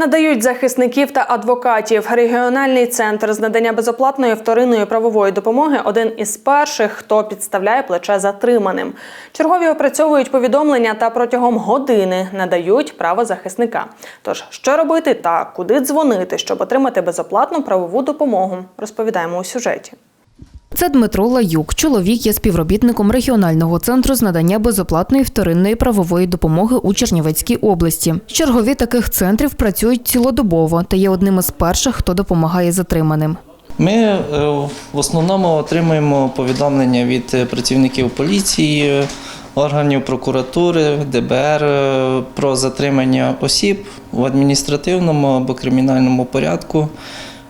Надають захисників та адвокатів. Регіональний центр з надання безоплатної вторинної правової допомоги один із перших, хто підставляє плече затриманим. Чергові опрацьовують повідомлення та протягом години надають право захисника. Тож, що робити та куди дзвонити, щоб отримати безоплатну правову допомогу, розповідаємо у сюжеті. Це Дмитро Лаюк. Чоловік є співробітником регіонального центру з надання безоплатної вторинної правової допомоги у Чернівецькій області. Чергові таких центрів працюють цілодобово та є одним із перших, хто допомагає затриманим. Ми е, в основному отримуємо повідомлення від е, працівників поліції, органів прокуратури, ДБР е, про затримання осіб в адміністративному або кримінальному порядку.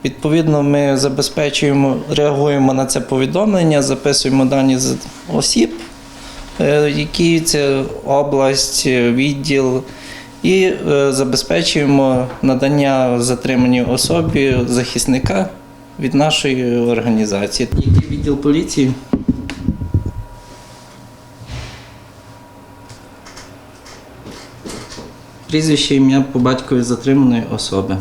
Відповідно, ми забезпечуємо, реагуємо на це повідомлення, записуємо дані з осіб, е, які це область, е, відділ, і е, забезпечуємо надання затриманій особі захисника від нашої організації. Який відділ поліції? Прізвище ім'я по батькові затриманої особи.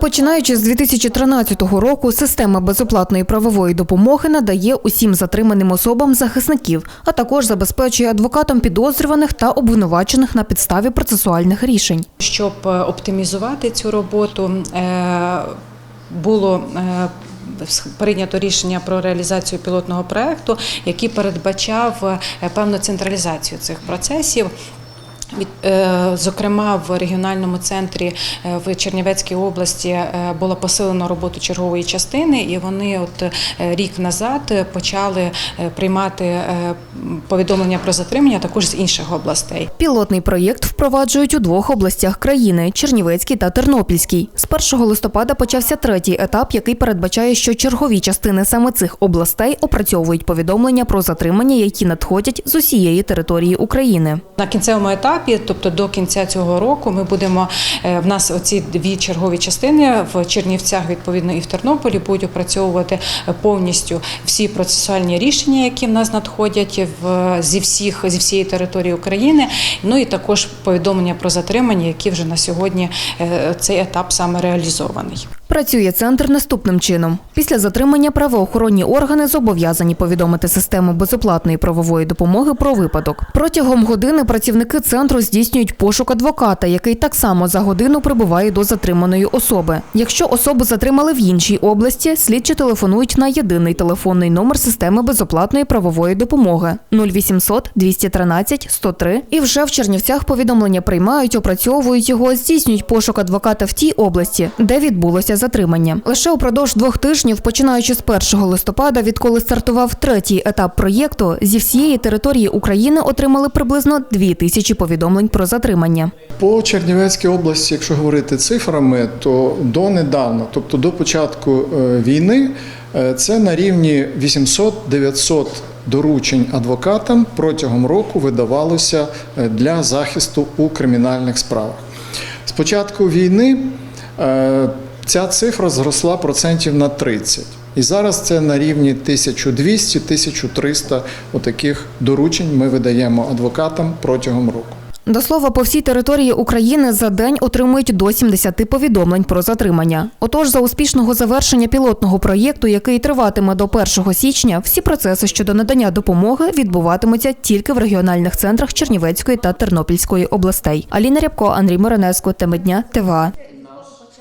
Починаючи з 2013 року, система безоплатної правової допомоги надає усім затриманим особам захисників, а також забезпечує адвокатам підозрюваних та обвинувачених на підставі процесуальних рішень. Щоб е, оптимізувати цю роботу, е, було е, прийнято рішення про реалізацію пілотного проекту, який передбачав певну централізацію цих процесів. Від, е, зокрема, в регіональному центрі е, в Чернівецькій області е, було посилено роботу чергової частини, і вони от рік назад почали приймати повідомлення про затримання також з інших областей. Пілотний проєкт впроваджують у двох областях країни Чернівецькій та Тернопільській. З 1 листопада почався третій етап, який передбачає, що чергові частини саме цих областей опрацьовують повідомлення про затримання, які надходять з усієї території України. На кінцевому етапі, тобто до кінця цього року, ми будемо е, в нас оці дві чергові частини в Чернівцях, відповідно, і в Тернополі будуть опрацьовувати е, повністю всі процесуальні рішення, які в нас надходять в зі всіх зі всієї території України. Ну і також повідомлення про затримання, які вже на сьогодні е, цей етап саме реалізований. Працює центр наступним чином. Після затримання правоохоронні органи зобов'язані повідомити систему безоплатної правової допомоги про випадок. Протягом години працівники центру здійснюють пошук адвоката, який так само за годину прибуває до затриманої особи. Якщо особу затримали в іншій області, слідчі телефонують на єдиний телефонний номер системи безоплатної правової допомоги 0800 213 103. І вже в Чернівцях повідомлення приймають, опрацьовують його, здійснюють пошук адвоката в тій області, де відбулося затримання. Лише упродовж двох тижнів, починаючи з 1 листопада, відколи стартував третій етап проєкту, зі всієї території України отримали приблизно дві тисячі повідомлень про затримання. По Чернівецькій області, якщо говорити цифрами, то донедавна, тобто до початку е, війни, е, це на рівні 800-900 доручень адвокатам протягом року видавалося е, для захисту у кримінальних справах. З початку війни ця цифра зросла процентів на 30. І зараз це на рівні 1200-1300 отаких доручень ми видаємо адвокатам протягом року. До слова, по всій території України за день отримують до 70 повідомлень про затримання. Отож, за успішного завершення пілотного проєкту, який триватиме до 1 січня, всі процеси щодо надання допомоги відбуватимуться тільки в регіональних центрах Чернівецької та Тернопільської областей. Аліна Рябко, Андрій Миронеско, Теми дня, ТВА.